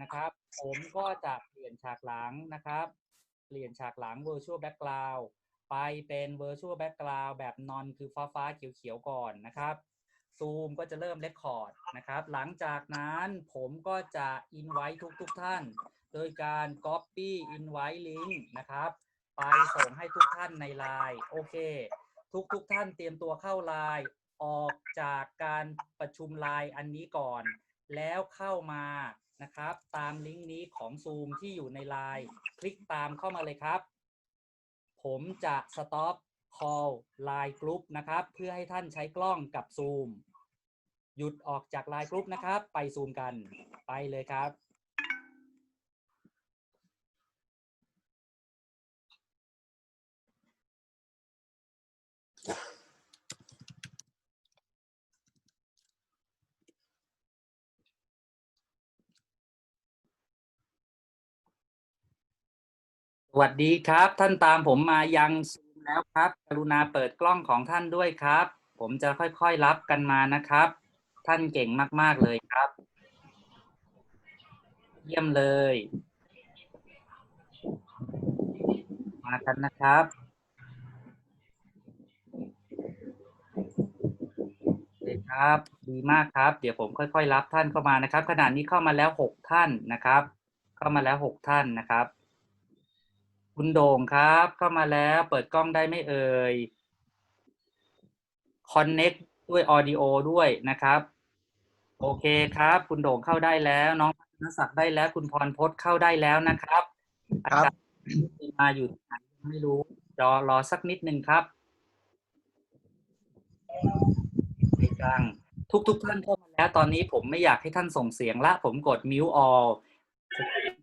นะครับ ผมก็จะเปลี่ยนฉากหลังนะครับ เปลี่ยนฉากหลัง virtual background ไปเป็น virtual background แบบนอนคือฟ้าฟ้าๆเขียวๆก่อนนะครับซูมก็จะเริ่ม record นะครับ หลังจากนั้นผมก็จะ invite ทุกทุกๆท่าน โดยการ copy invite link นะครับ ไปส่งให้ทุกท่านในไลน์โอเค ทุกทุกๆท่านเตรียมตัวเข้าไลน์ออกจากการประชุมไลน์อันนี้ก่อน แล้วเข้ามา นะครับ ตามลิงก์นี้ของ Zoom ที่อยู่ในไลน์คลิกตามเข้ามาเลยครับ ผมจะ stop call line group นะครับ เพื่อให้ท่านใช้กล้องกับ Zoom หยุดออกจากไลน์กรุ๊ปนะครับ ไปซูมกันไปเลยครับ วัสดีครับ ท่านตามผมมายังซูมแล้วครับ กรุณาเปิดกล้องของท่านด้วยครับ ผมจะค่อยๆรับกันมานะครับ ท่านเก่งมาก ๆ เลยครับ เยี่ยมเลย มากันนะครับโอเคครับ ดีมากครับ เดี๋ยวผมค่อย ๆ รับท่านเข้ามานะครับ ขณะนี้เข้ามาแล้วหกท่านนะครับ เข้ามาแล้วหกท่านนะครับ คุณโด่งครับ เข้ามาแล้วเปิดกล้องได้ไหม่เอ่ย Connect ด้วย Audio ด้วยนะครับ โอเคครับ คุณโด่งเข้าได้แล้ว น้องธนศักดิ์ได้แล้ว คุณพรพจน์เข้าได้แล้วนะครับครับอาจารย์มาอยู่ที่ไหนไม่รู้รอรอสักนิดนึงครับไม่กลางทุกทุกๆท่านเข้ามาแล้ว ตอนนี้ผมไม่อยากให้ท่านส่งเสียงละ ผมกด mute all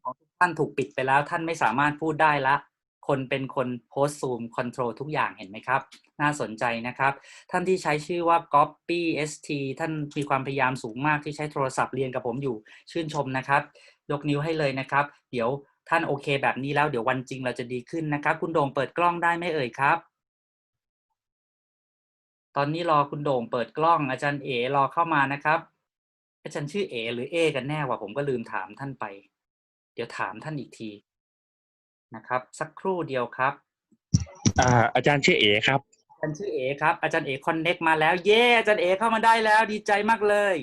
ของ ท่านถูกปิดไปแล้ว ท่านไม่สามารถพูดได้ละ คนเป็นคนโพสต์ซูมคอนโทรลทุกอย่างเห็นไหมครับ น่าสนใจนะครับ ท่านที่ใช้ชื่อว่า Copy ST ท่านมีความพยายามสูงมากที่ใช้โทรศัพท์เรียนกับผมอยู่ชื่นชมนะครับ ยกนิ้วให้เลยนะครับ เดี๋ยวท่านโอเคแบบนี้แล้วเดี๋ยววันจริงเราจะดีขึ้นนะครับ คุณโด่งเปิดกล้องได้ไหมเอ่ยครับ ตอนนี้รอคุณโด่งเปิดกล้องอาจารย์เอรอเข้ามานะครับอาจารย์ชื่อเอหรือเอกันแน่วะผมก็ลืมถามท่านไป เดี๋ยวถามท่านอีกทีนะครับ สักครู่เดียวครับอ่าอาจารย์ชื่อเอครับอาจารย์ชื่อเอครับอาจารย์เอคอนเน็กมาแล้ว เย้อาจารย์เอเข้ามาได้แล้วดีใจมากเลย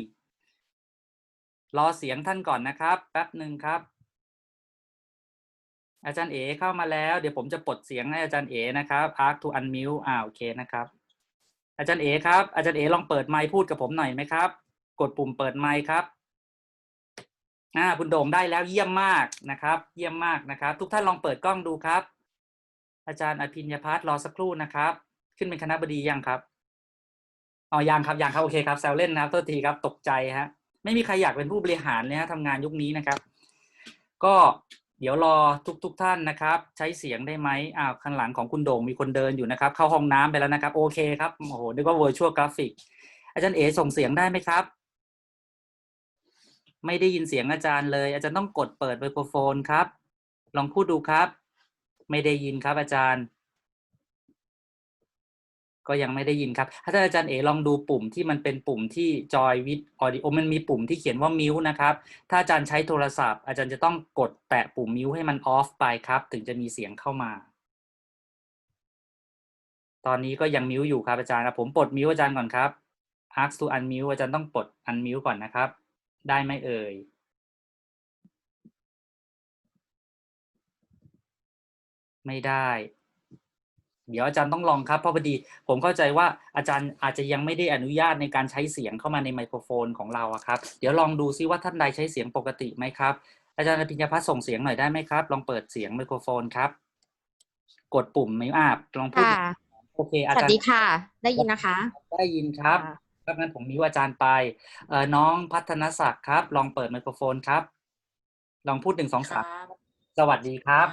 รอเสียงท่านก่อนนะครับ แป๊บหนึ่งครับ อาจารย์เอเข้ามาแล้ว เดี๋ยวผมจะปลดเสียงให้อาจารย์เอนะครับ ask to unmute อ่าโอเคนะครับ อาจารย์เอครับอาจารย์เอลองเปิดไมค์พูดกับผมหน่อยไหมครับ กดปุ่มเปิดไมค์ครับ อ่าคุณโด่งได้แล้วเยี่ยมมากนะครับ เยี่ยมมากนะครับ ทุกท่านลองเปิดกล้องดูครับ อาจารย์อภิญญาพัฒน์รอสักครู่นะครับ ขึ้นเป็นคณะบดียังครับอ๋อยังครับยังครับโอเคครับแซวเล่นนะครับโทษทีครับตกใจฮะไม่มีใครอยากเป็นผู้บริหารเลยฮะทำงานยุคนี้นะครับ ก็เดี๋ยวรอทุกทุกๆท่านนะครับ ใช้เสียงได้ไหมอ้าวข้างหลังของคุณโด่งมีคนเดินอยู่นะครับ เข้าห้องน้ำไปแล้วนะครับ โอเคครับโอ้โหนึกว่า virtual graphic อาจารย์เอส่งเสียงได้ไหมครับ ไม่ได้ยินเสียงอาจารย์เลย อาจารย์ต้องกดเปิดไมโครโฟนครับ ลองพูดดูครับ ไม่ได้ยินครับอาจารย์ ก็ยังไม่ได้ยินครับ ถ้าอาจารย์เอลองดูปุ่มที่มันเป็นปุ่มที่ Joy with Audio มันมีปุ่มที่เขียนว่า mute นะครับ ถ้าอาจารย์ใช้โทรศัพท์ อาจารย์จะต้องกดแตะปุ่ม mute ให้มัน off ไปครับ ถึงจะมีเสียงเข้ามา ตอนนี้ก็ยัง mute อยู่ครับอาจารย์ครับผมปลด mute อาจารย์ก่อนครับ ask to unmute อาจารย์ต้องปลด unmute ก่อนนะครับ ได้ไหมเอ่ยไม่ได้ เดี๋ยวอาจารย์ต้องลองครับเพราะพอดี ผมเข้าใจว่าอาจารย์อาจจะยังไม่ได้อนุญาตในการใช้เสียงเข้ามาในไมโครโฟนของเราอะครับ เดี๋ยวลองดูซิว่าท่านใดใช้เสียงปกติไหมครับ อาจารย์อภิญญาพัฒน์ส่งเสียงหน่อยได้ไหมครับ ลองเปิดเสียงไมโครโฟนครับ กดปุ่มไม่อาบลองพูดค่ะโอเคอาสวัจารสย์ดีค่ะ ได้ยินนะคะ ได้ยินครับ ค่ะครับงั้นผมมีวอาจารย์ไปเอ่อน้องพัฒนศักดิ์ครับ ลองเปิดไมโครโฟนครับ ลองพูดหนึ่งสองคสารัมบสวัสดีครับ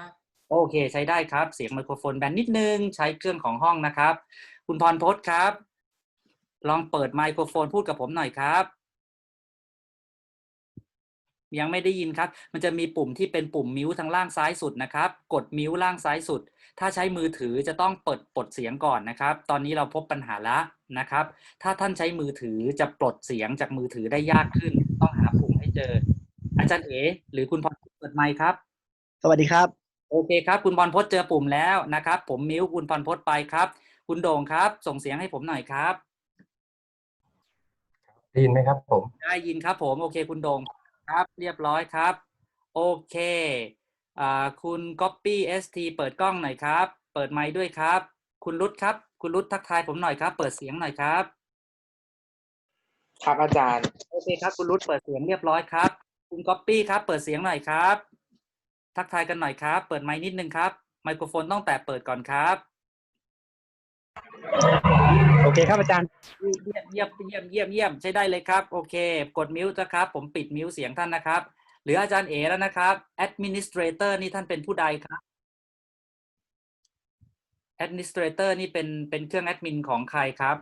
โอเค ใช้ได้ครับ เสียงไมโครโฟนแบนนิดนึง ใช้เครื่องของห้องนะครับ คุณพรพจน์ครับ ลองเปิดไมโครโฟนพูดกับผมหน่อยครับ ยังไม่ได้ยินครับ มันจะมีปุ่มที่เป็นปุ่มมิวทางล่างซ้ายสุดนะครับ กดมิวล่างซ้ายสุด ถ้าใช้มือถือจะต้องเปิดปลดเสียงก่อนนะครับ ตอนนี้เราพบปัญหาละนะครับ ถ้าท่านใช้มือถือจะปลดเสียงจากมือถือได้ยากขึ้น ต้องหาปุ่มให้เจอ อาจารย์เอ๋หรือคุณพรพจน์เปิดไมค์ครับ สวัสดีครับ โอเคครับ คุณพรพจน์เจอปุ่มแล้วนะครับ ผมมิวคุณพรพจน์ไปครับ คุณโด่งครับ ส่งเสียงให้ผมหน่อยครับได้ยินไหมครับผม ได้ยินครับผม โอเคคุณโด่ง ครับ เรียบร้อยครับ โอเคอ่าคุณ Copy ST เปิดกล้องหน่อยครับ เปิดไมค์ด้วยครับ คุณรุตครับ คุณรุตทักทายผมหน่อยครับ เปิดเสียงหน่อยครับ ครับอาจารย์ โอเคครับ คุณรุตเปิดเสียงเรียบร้อยครับ คุณก๊อปปี้ครับ เปิดเสียงหน่อยครับ ทักทายกันหน่อยครับ เปิดไมค์นิดนึงครับ ไมโครโฟนต้องแตะเปิดก่อนครับ โอเคครับอาจารย์ เยี่ยมเยี่ยมเยี่ยมเยี่ยมเยี่ยมใช้ได้เลยครับ โอเค กดมิวต์นะครับ ผมปิดมิวต์เสียงท่านนะครับหลืออาจารย์เอแล้วนะครับ administrator นี่ท่านเป็นผู้ใดครับ administrator นี่เป็นเป็นเครื่องแอดมินของใครครับ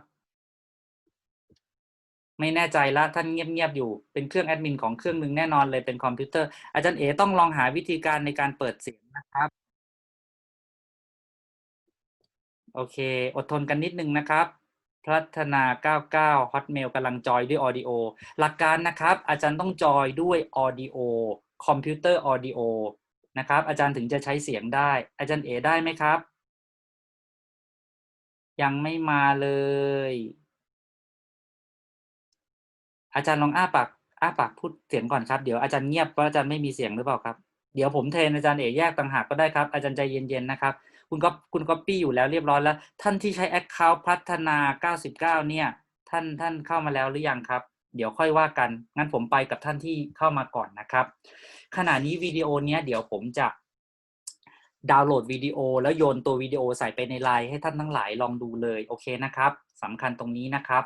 ไม่แน่ใจละท่านเงียบๆอยู่ เป็นเครื่องแอดมินของเครื่องหนึ่งแน่นอนเลยเป็นคอมพิวเตอร์ อาจารย์เอต้องลองหาวิธีการในการเปิดเสียงนะครับ โอเค อดทนกันนิดนึงนะครับ พัฒนา 99 Hotmail กำลังจอยด้วย Audio หลักการนะครับ อาจารย์ต้องจอยด้วย Audio คอมพิวเตอร์ Audio นะครับ อาจารย์ถึงจะใช้เสียงได้ อาจารย์เอได้ไหมครับ ยังไม่มาเลย อาจารย์ลองอ้าปากอ้าปากพูดเสียงก่อนครับ เดี๋ยวอาจารย์เงียบเพราะอาจารย์ไม่มีเสียงหรือเปล่าครับ เดี๋ยวผมเทรนอาจารย์เอแยกต่างหากก็ได้ครับ อาจารย์ใจเย็นๆนะครับ คุณก็คุณก๊อปปี้อยู่แล้วเรียบร้อยแล้ว ท่านที่ใช้ Account พัฒนา 99 เนี่ย ท่านท่านเข้ามาแล้วหรือยังครับ เดี๋ยวค่อยว่ากันงั้นผมไปกับท่านที่เข้ามาก่อนนะครับ ขณะนี้วิดีโอเนี้ยเดี๋ยวผมจะดาวน์โหลดวิดีโอ แล้วโยนตัววิดีโอใส่ไปในไลน์ให้ท่านทั้งหลายลองดูเลยโอเคนะครับสำคัญตรงนี้นะครับ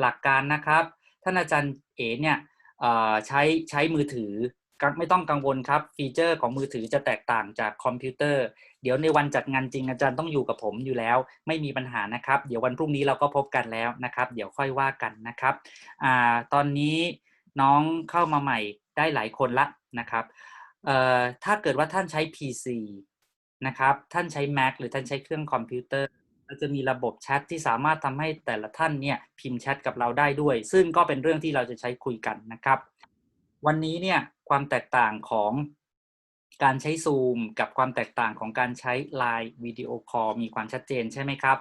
หลักการนะครับ ท่านอาจารย์เอ๋เนี่ยใช้ใช้มือถือ ไม่ต้องกังวลครับ ฟีเจอร์ของมือถือจะแตกต่างจากคอมพิวเตอร์ เดี๋ยวในวันจัดงานจริงอาจารย์ต้องอยู่กับผมอยู่แล้ว ไม่มีปัญหานะครับ เดี๋ยววันพรุ่งนี้เราก็พบกันแล้วนะครับ เดี๋ยวค่อยว่ากันนะครับอตอนนี้น้องเข้ามาใหม่ได้หลายคนละนะครับถ้าเกิดว่าท่านใช้ PC นะครับท่านใช้ Mac หรือท่านใช้เครื่องคอมพิวเตอร์เราจะมีระบบแชทที่สามารถทำให้แต่ละท่านเนี่ยพิมพ์แชทกับเราได้ด้วย ซึ่งก็เป็นเรื่องที่เราจะใช้คุยกันนะครับ วันนี้เนี่ย ความแตกต่างของการใช้ซูมกับความแตกต่างของการใช้ Line วิดีโอคอลมีความชัดเจนใช่ไหมครับ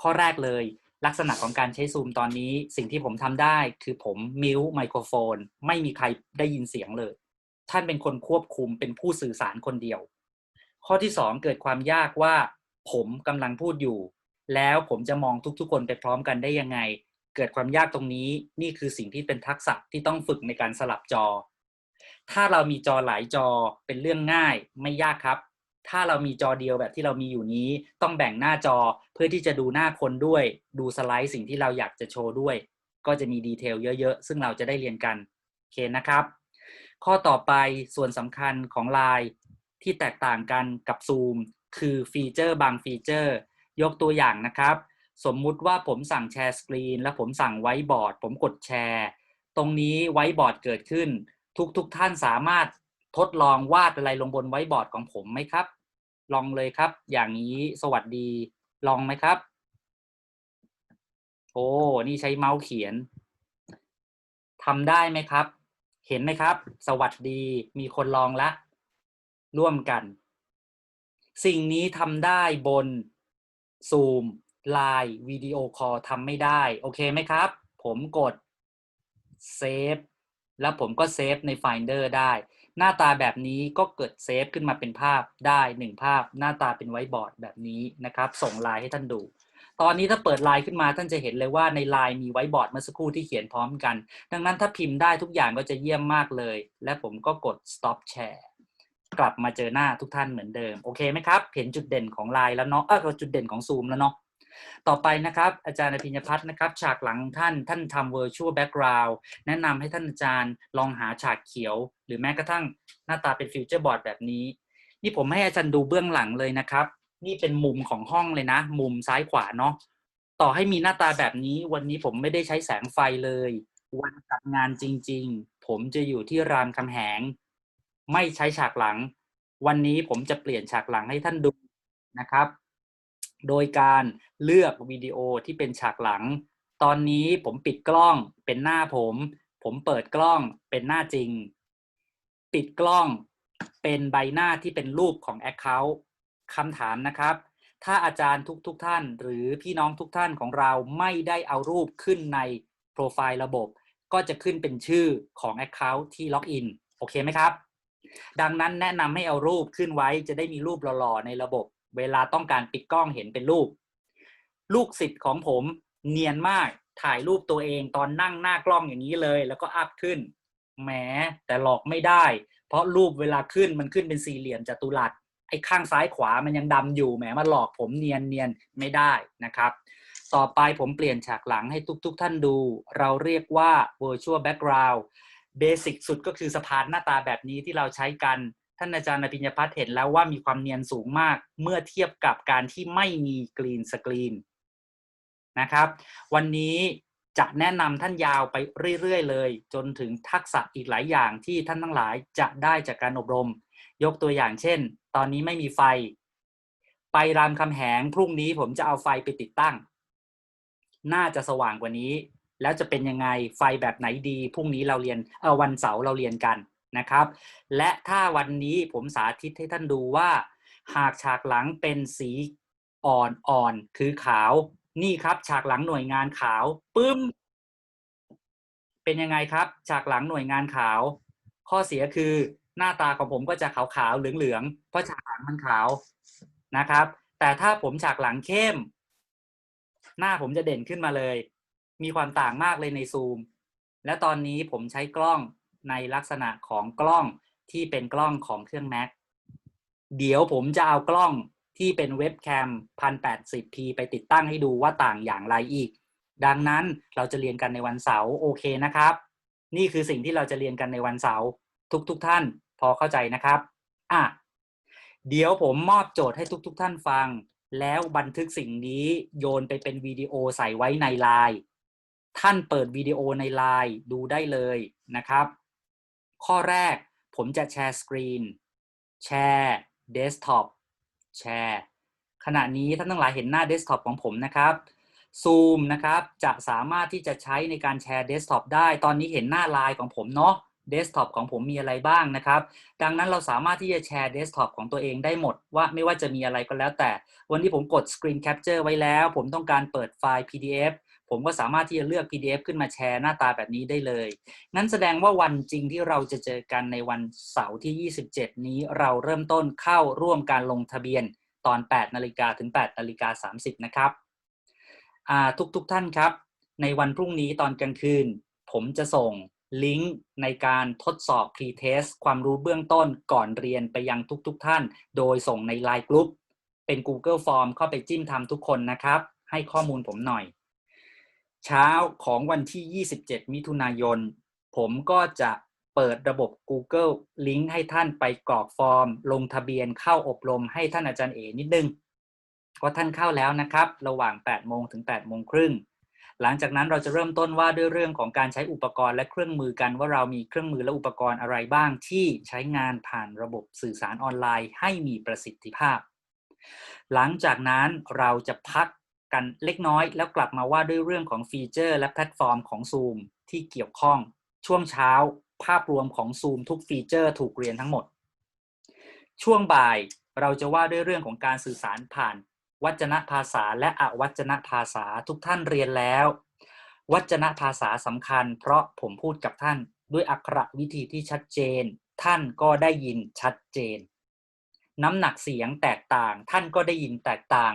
ข้อแรกเลยลักษณะของการใช้ซูมตอนนี้ สิ่งที่ผมทำได้คือผมมิวไมโครโฟน ไม่มีใครได้ยินเสียงเลย ท่านเป็นคนควบคุมเป็นผู้สื่อสารคนเดียว ข้อที่สองเกิดความยากว่า ผมกำลังพูดอยู่ แล้วผมจะมองทุกๆ คนไปพร้อมกันได้ยังไง เกิดความยากตรงนี้นี่คือสิ่งที่เป็นทักษะที่ต้องฝึกในการสลับจอ ถ้าเรามีจอหลายจอเป็นเรื่องง่ายไม่ยากครับ ถ้าเรามีจอเดียวแบบที่เรามีอยู่นี้ ต้องแบ่งหน้าจอเพื่อที่จะดูหน้าคนด้วย ดูสไลด์สิ่งที่เราอยากจะโชว์ด้วย ก็จะมีดีเทลเยอะ ๆ ซึ่งเราจะได้เรียนกันโอเคนะครับ ข้อต่อไปส่วนสำคัญของ Line ที่แตกต่างกันกับ Zoom คือฟีเจอร์บางฟีเจอร์ ยกตัวอย่างนะครับ สมมุติว่าผมสั่งแชร์สกรีนแล้วผมสั่งไว้บอร์ดผมกดแชร์ ตรงนี้ไว้บอร์ดเกิดขึ้น ทุกๆทท่านสามารถทดลองวาดอะไรลงบนไว้บอร์ดของผมไหมครับ ลองเลยครับ อย่างนี้สวัสดีลองไหมครับ โอ้นี่ใช้เมาส์เขียนทำได้ไหมครับ เห็นไหมครับ สวัสดีมีคนลองละ ร่วมกัน สิ่งนี้ทำได้บน Zoom Line วิดีโอคอลทำไม่ได้ โอเคไหมครับ ผมกด Save แล้วผมก็เซฟใน Finder ได้ หน้าตาแบบนี้ก็เกิดเซฟขึ้นมาเป็นภาพได้หนึ่งภาพ หน้าตาเป็นไว้บอร์ดแบบนี้นะครับ ส่งไลน์ให้ท่านดู ตอนนี้ถ้าเปิดไลน์ขึ้นมาท่านจะเห็นเลยว่าในไลน์มีไว้บอร์ดเมื่อสักครู่ที่เขียนพร้อมกัน ดังนั้นถ้าพิมพ์ได้ทุกอย่างก็จะเยี่ยมมากเลย และผมก็กด stop share กลับมาเจอหน้าทุกท่านเหมือนเดิม โอเคไหมครับ เห็นจุดเด่นของไลน์แล้วเนาะเออจุดเด่นของซูมแล้วเนาะ ต่อไปนะครับอาจารย์อภิญญพัฒน์นะครับ ฉากหลังท่านท่านทำ virtual background แนะนำให้ท่านอาจารย์ลองหาฉากเขียว หรือแม้กระทั่งหน้าตาเป็นฟิวเจอร์บอร์ดแบบนี้ นี่ผมให้อาจารย์ดูเบื้องหลังเลยนะครับ นี่เป็นมุมของห้องเลยนะ มุมซ้ายขวาเนาะต่อให้มีหน้าตาแบบนี้ วันนี้ผมไม่ได้ใช้แสงไฟเลย วันจัดงานจริง ๆ ผมจะอยู่ที่รามคำแหง ไม่ใช้ฉากหลัง วันนี้ผมจะเปลี่ยนฉากหลังให้ท่านดูนะครับ โดยการเลือกวิดีโอที่เป็นฉากหลัง ตอนนี้ผมปิดกล้องเป็นหน้าผม ผมเปิดกล้องเป็นหน้าจริง ปิดกล้องเป็นใบหน้าที่เป็นรูปของ Account คำถามนะครับ ถ้าอาจารย์ทุกๆทท่าน หรือพี่น้องทุกท่านของเราไม่ได้เอารูปขึ้นในโปรไฟล์ระบบ ก็จะขึ้นเป็นชื่อของ Account ที่ล็อกอินโอเคไหมครับ ดังนั้นแนะนำให้เอารูปขึ้นไว้จะได้มีรูปหล่อๆในระบบ เวลาต้องการปิดกล้องเห็นเป็นรูป ลูกศิษย์ของผมเนียนมากถ่ายรูปตัวเองตอนนั่งหน้ากล้องอย่างนี้เลย แล้วก็อัพขึ้นแหมแต่หลอกไม่ได้ เพราะรูปเวลาขึ้นมันขึ้นเป็นสี่เหลี่ยมจัตุรัสไอ้ข้างซ้ายขวามันยังดำอยู่แหมมาหลอกผมเนียนเนียนไม่ได้นะครับ ต่อไปผมเปลี่ยนฉากหลังให้ทุกๆทท่านดู เราเรียกว่า virtual background เบสิกสุดก็คือสะพานหน้าตาแบบนี้ที่เราใช้กัน ท่านอาจารย์นภิญญพัฒน์เห็นแล้วว่ามีความเนียนสูงมากเมื่อเทียบกับการที่ไม่มีกรีนสกรีนนะครับ วันนี้จะแนะนำท่านยาวไปเรื่อยๆเลย จนถึงทักษะอีกหลายอย่างที่ท่านทั้งหลายจะได้จากการอบรม ยกตัวอย่างเช่น ตอนนี้ไม่มีไฟ ไปรามคำแหงพรุ่งนี้ผมจะเอาไฟไปติดตั้ง น่าจะสว่างกว่านี้ แล้วจะเป็นยังไงไฟแบบไหนดีพรุ่งนี้เราเรียนเออวันเสาร์เราเรียนกัน นะครับ และถ้าวันนี้ผมสาธิตให้ท่านดูว่า หากฉากหลังเป็นสีอ่อนๆคือขาวนี่ครับ ฉากหลังหน่วยงานขาวปึ้ม เป็นยังไงครับ ฉากหลังหน่วยงานขาว ข้อเสียคือหน้าตาของผมก็จะขาวๆเหลืองๆเพราะฉากหลังมันขาวนะครับ แต่ถ้าผมฉากหลังเข้ม หน้าผมจะเด่นขึ้นมาเลย มีความต่างมากเลยในซูม และตอนนี้ผมใช้กล้อง ในลักษณะของกล้องที่เป็นกล้องของเครื่อง Mac เดี๋ยวผมจะเอากล้องที่เป็นเว็บแคม 1080p ไปติดตั้งให้ดูว่าต่างอย่างไรอีก ดังนั้นเราจะเรียนกันในวันเสาร์โอเคนะครับ นี่คือสิ่งที่เราจะเรียนกันในวันเสาร์ทุกๆทท่านพอเข้าใจนะครับอะเดี๋ยวผมมอบโจทย์ให้ทุกๆทท่านฟัง แล้วบันทึกสิ่งนี้โยนไปเป็นวิดีโอใส่ไว้ในไลน์ท่านเปิดวิดีโอในไลน์ดูได้เลยนะครับ ข้อแรกผมจะแชร์สกรีน แชร์เดสก์ท็อป แชร์ ขณะนี้ท่านทั้งหลายเห็นหน้าเดสก์ท็อปของผมนะครับ Zoom นะครับจะสามารถที่จะใช้ในการแชร์เดสก์ท็อปได้ ตอนนี้เห็นหน้าไลน์ของผมเนาะเดสก์ท็อปของผมมีอะไรบ้างนะครับ ดังนั้นเราสามารถที่จะแชร์เดสก์ท็อปของตัวเองได้หมด ว่าไม่ว่าจะมีอะไรก็แล้วแต่ วันนี้ผมกด Screen Capture ไว้แล้ว ผมต้องการเปิดไฟล์ PDF ผมก็สามารถที่จะเลือก PDF ขึ้นมาแชร์หน้าตาแบบนี้ได้เลยงั้นแสดงว่าวันจริงที่เราจะเจอกันในวันเสาร์ที่ 27 นี้เราเริ่มต้นเข้าร่วมการลงทะเบียนตอน 8 นาฬิกาถึง 8 นาฬิกา 30 นะครับทุกๆทท่านครับ ในวันพรุ่งนี้ตอนกลางคืน ผมจะส่งลิงก์ในการทดสอบ pre-test ความรู้เบื้องต้นก่อนเรียนไปยังทุกๆทท่าน โดยส่งใน Line Group เป็น Google Form เข้าไปจิ้มทำทุกคนนะครับ ให้ข้อมูลผมหน่อย เช้าของวันที่ 27 มิถุนายน ผมก็จะเปิดระบบ Google ลิงก์ให้ท่านไปกรอกฟอร์ม ลงทะเบียนเข้าอบรมให้ท่านอาจารย์เอนิดนึงก็ท่านเข้าแล้วนะครับ ระหว่าง 8 โมงถึง 8 โมงครึ่ง หลังจากนั้นเราจะเริ่มต้นว่าด้วยเรื่องของการใช้อุปกรณ์และเครื่องมือกันว่าเรามีเครื่องมือและอุปกรณ์อะไรบ้างที่ใช้งานผ่านระบบสื่อสารออนไลน์ให้มีประสิทธิภาพ หลังจากนั้นเราจะพัก กันเล็กน้อย แล้วกลับมาว่าด้วยเรื่องของฟีเจอร์ และแพลตฟอร์มของ Zoom ที่เกี่ยวข้อง ช่วงเช้าภาพรวมของ Zoom ทุกฟีเจอร์ถูกเรียนทั้งหมด ช่วงบ่ายเราจะว่าด้วยเรื่องของการสื่อสารผ่าน วัจนภาษาและอวัจนภาษาทุกท่านเรียนแล้ว วัจนภาษาสำคัญ เพราะผมพูดกับท่านด้วยอักขระวิธีที่ชัดเจน ท่านก็ได้ยินชัดเจน น้ำหนักเสียงแตกต่าง ท่านก็ได้ยินแตกต่าง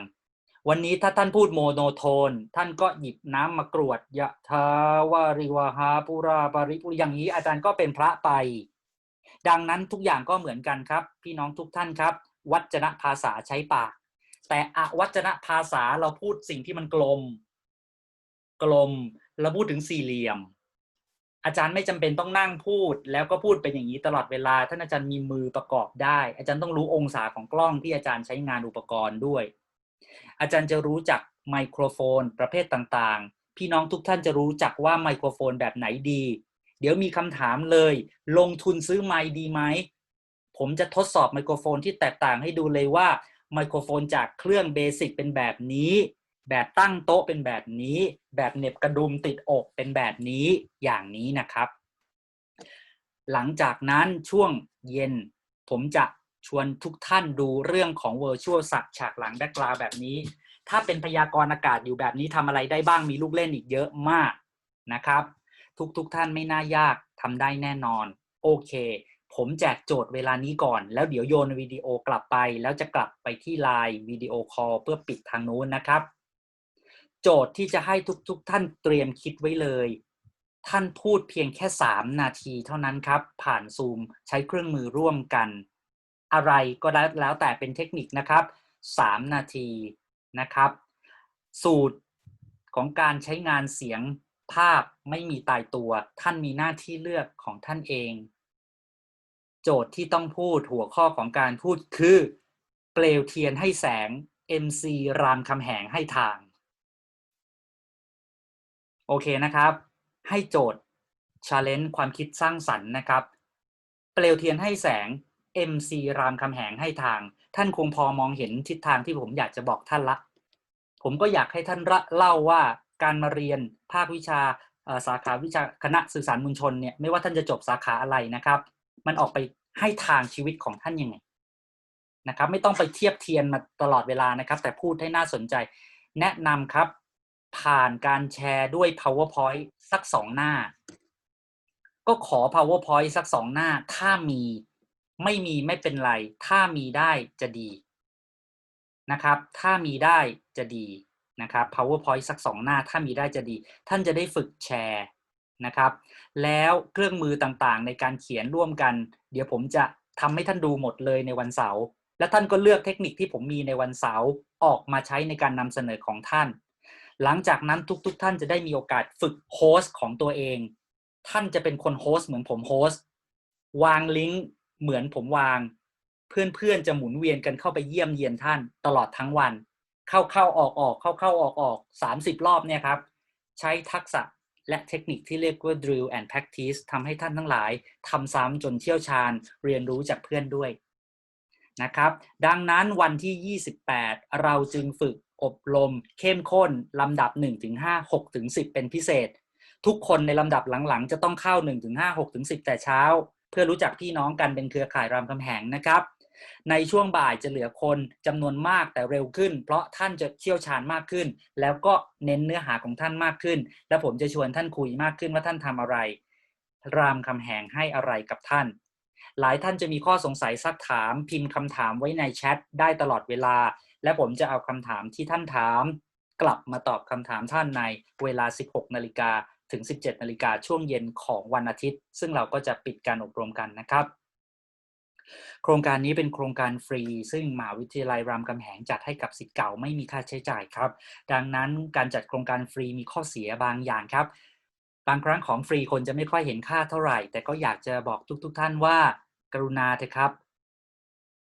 วันนี้ถ้าท่านพูดโมโนโทน ท่านก็หยิบน้ำมากรวดยะทาวาริวหาปุราปาริปุอย่างนี้อาจารย์ก็เป็นพระไป ดังนั้นทุกอย่างก็เหมือนกันครับ พี่น้องทุกท่านครับ วัจนภาษาใช้ปาก แต่อวัจนภาษาเราพูดสิ่งที่มันกลม กลมเราพูดถึงสี่เหลี่ยม อาจารย์ไม่จำเป็นต้องนั่งพูด แล้วก็พูดเป็นอย่างนี้ตลอดเวลาท่านอาจารย์มีมือประกอบได้ อาจารย์ต้องรู้องศาของกล้องที่อาจารย์ใช้งานอุปกรณ์ด้วย อาจารย์จะรู้จักไมโครโฟนประเภทต่างๆ พี่น้องทุกท่านจะรู้จักว่าไมโครโฟนแบบไหนดี เดี๋ยวมีคำถามเลย ลงทุนซื้อไมค์ดีไหม ผมจะทดสอบไมโครโฟนที่แตกต่างให้ดูเลยว่าไมโครโฟนจากเครื่องเบสิกเป็นแบบนี้ แบบตั้งโต๊ะเป็นแบบนี้ แบบเน็บกระดุมติดอกเป็นแบบนี้อย่างนี้นะครับ หลังจากนั้นช่วงเย็น ผมจะ ชวนทุกท่านดูเรื่องของ Virtual สักฉากหลังแบ็กกราวแบบนี้ ถ้าเป็นพยากรณ์อากาศอยู่แบบนี้ทำอะไรได้บ้างมีลูกเล่นอีกเยอะมากนะครับ ทุกๆทท่านไม่น่ายากทำได้แน่นอน โอเค ผมแจกโจทย์เวลานี้ก่อน แล้วเดี๋ยวโยนวิดีโอกลับไป แล้วจะกลับไปที่ไลน์วิดีโอคอลเพื่อปิดทางนู้นนะครับ โจทย์ที่จะให้ทุกๆทท่านเตรียมคิดไว้เลยท่านพูดเพียงแค่ 3 นาทีเท่านั้นครับ ผ่านซูมใช้เครื่องมือร่วมกัน อะไรก็แล้วแล้วแต่เป็นเทคนิคนะครับ 3 นาทีนะครับ สูตรของการใช้งานเสียงภาพไม่มีตายตัว ท่านมีหน้าที่เลือกของท่านเอง โจทย์ที่ต้องพูดหัวข้อของการพูดคือเปลวเทียนให้แสง MC รามคำแหงให้ทาง โอเคนะครับ ให้โจทย์ challenge ความคิดสร้างสรรค์นะครับ เปลวเทียนให้แสง MC รามคำแหงให้ทาง ท่านคงพอมองเห็นทิศทางที่ผมอยากจะบอกท่านละ ผมก็อยากให้ท่านเล่าว่าการมาเรียนภาควิชาสาขาวิชาคณะสื่อสารมวลชนเนี่ยไม่ว่าท่านจะจบสาขาอะไรนะครับ มันออกไปให้ทางชีวิตของท่านยังไงนะครับ ไม่ต้องไปเทียบเทียนมาตลอดเวลานะครับ แต่พูดให้น่าสนใจ แนะนำครับผ่านการแชร์ด้วย powerpoint สักสองหน้า ก็ขอ powerpoint สักสองหน้า ถ้ามี ไม่มีไม่เป็นไร ถ้ามีได้จะดีนะครับ ถ้ามีได้จะดีนะครับ powerpoint สักสองหน้า ถ้ามีได้จะดี ท่านจะได้ฝึกแชร์นะครับ แล้วเครื่องมือต่างๆ ในการเขียนร่วมกัน เดี๋ยวผมจะทำให้ท่านดูหมดเลยในวันเสาร์ และท่านก็เลือกเทคนิคที่ผมมีในวันเสาร์ออกมาใช้ในการนำเสนอของท่าน หลังจากนั้นทุกๆทท่านจะได้มีโอกาสฝึกโฮสต์ของตัวเอง ท่านจะเป็นคนโฮสต์เหมือนผมโฮสต์ วางลิงก์ เหมือนผมวาง เพื่อนๆจะหมุนเวียนกันเข้าไปเยี่ยมเยียนท่านตลอดทั้งวัน เข้าเข้าออกออกเข้าเข้าออกออกสามสิบรอบเนี่ยครับ ใช้ทักษะและเทคนิคที่เรียกว่า drill and practice ทำให้ท่านทั้งหลายทำซ้ำจนเชี่ยวชาญเรียนรู้จากเพื่อนด้วยนะครับ ดังนั้นวันที่ 28 เราจึงฝึกอบรม เข้มข้นลำดับ 1-5 6-10 เป็นพิเศษ ทุกคนในลำดับหลังๆ จะต้องเข้า 1-5 6-10 แต่เช้า พื่อรู้จักพี่น้องกันเป็นเครือข่ายรามคำแหงนะครับ ในช่วงบ่ายจะเหลือคนจำนวนมากแต่เร็วขึ้น เพราะท่านจะเชี่ยวชาญมากขึ้น แล้วก็เน้นเนื้อหาของท่านมากขึ้น และผมจะชวนท่านคุยมากขึ้นว่าท่านทำอะไร รามคำแหงให้อะไรกับท่าน หลายท่านจะมีข้อสงสัยซักถาม พิมพ์คำถามไว้ในแชทได้ตลอดเวลา และผมจะเอาคำถามที่ท่านถาม กลับมาตอบคำถามท่านในเวลา 16นาฬิกา ถึง 17นาฬิกาช่วงเย็นของวันอาทิตย์ ซึ่งเราก็จะปิดการอบรมกันนะครับ โครงการนี้เป็นโครงการฟรี ซึ่งมหาวิทยาลัยรามคำแหงจัดให้กับสิทธิ์เก่าไม่มีค่าใช้จ่ายครับ ดังนั้นการจัดโครงการฟรีมีข้อเสียบางอย่างครับ บางครั้งของฟรีคนจะไม่ค่อยเห็นค่าเท่าไหร่ แต่ก็อยากจะบอกทุก ๆทท่านว่า กรุณาเถอะครับ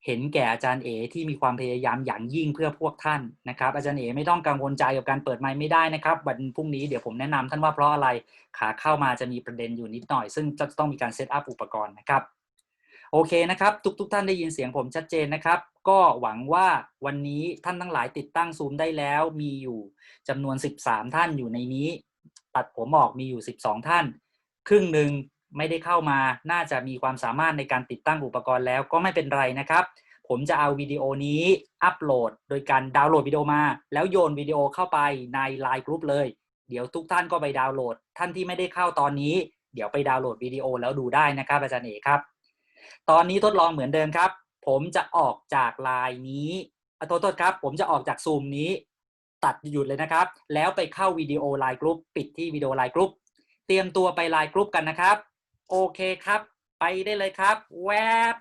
เห็นแก่อาจารย์เอที่มีความพยายามอย่างยิ่งเพื่อพวกท่านนะครับ อาจารย์เอไม่ต้องกังวลใจกับการเปิดไมค์ไม่ได้นะครับวันพรุ่งนี้เดี๋ยวผมแนะนำท่านว่าเพราะอะไรขาเข้ามาจะมีประเด็นอยู่นิดหน่อย ซึ่งจะต้องมีการเซตอัพอุปกรณ์นะครับโอเคนะครับทุกๆทท่านได้ยินเสียงผมชัดเจนนะครับ ก็หวังว่าวันนี้ท่านทั้งหลายติดตั้งซูมได้แล้ว มีอยู่จำนวน 13 ท่านอยู่ในนี้ ตัดผมออกมีอยู่ 12 ท่าน ครึ่งหนึ่ง ไม่ได้เข้ามาน่าจะมีความสามารถในการติดตั้งอุปกรณ์แล้วก็ไม่เป็นไรนะครับ ผมจะเอาวิดีโอนี้อัปโหลด โดยการดาวน์โหลดวิดีโอมา แล้วโยนวิดีโอเข้าไปใน Line Group เลย เดี๋ยวทุกท่านก็ไปดาวน์โหลด ท่านที่ไม่ได้เข้าตอนนี้ เดี๋ยวไปดาวน์โหลดวิดีโอแล้วดูได้นะครับอาจารย์เอกครับ ตอนนี้ทดลองเหมือนเดิมครับ ผมจะออกจากไลน์นี้ขอโทษโทษครับ ผมจะออกจากซูมนี้ ตัดหยุดเลยนะครับ แล้วไปเข้าวิดีโอไลน์กรุ๊ปปิดที่วิดีโอไลน์กรุ๊ปเตรียมตัวไปไลน์กรุ๊ปกันนะครับ โอเคครับ ไปได้เลยครับ แวบ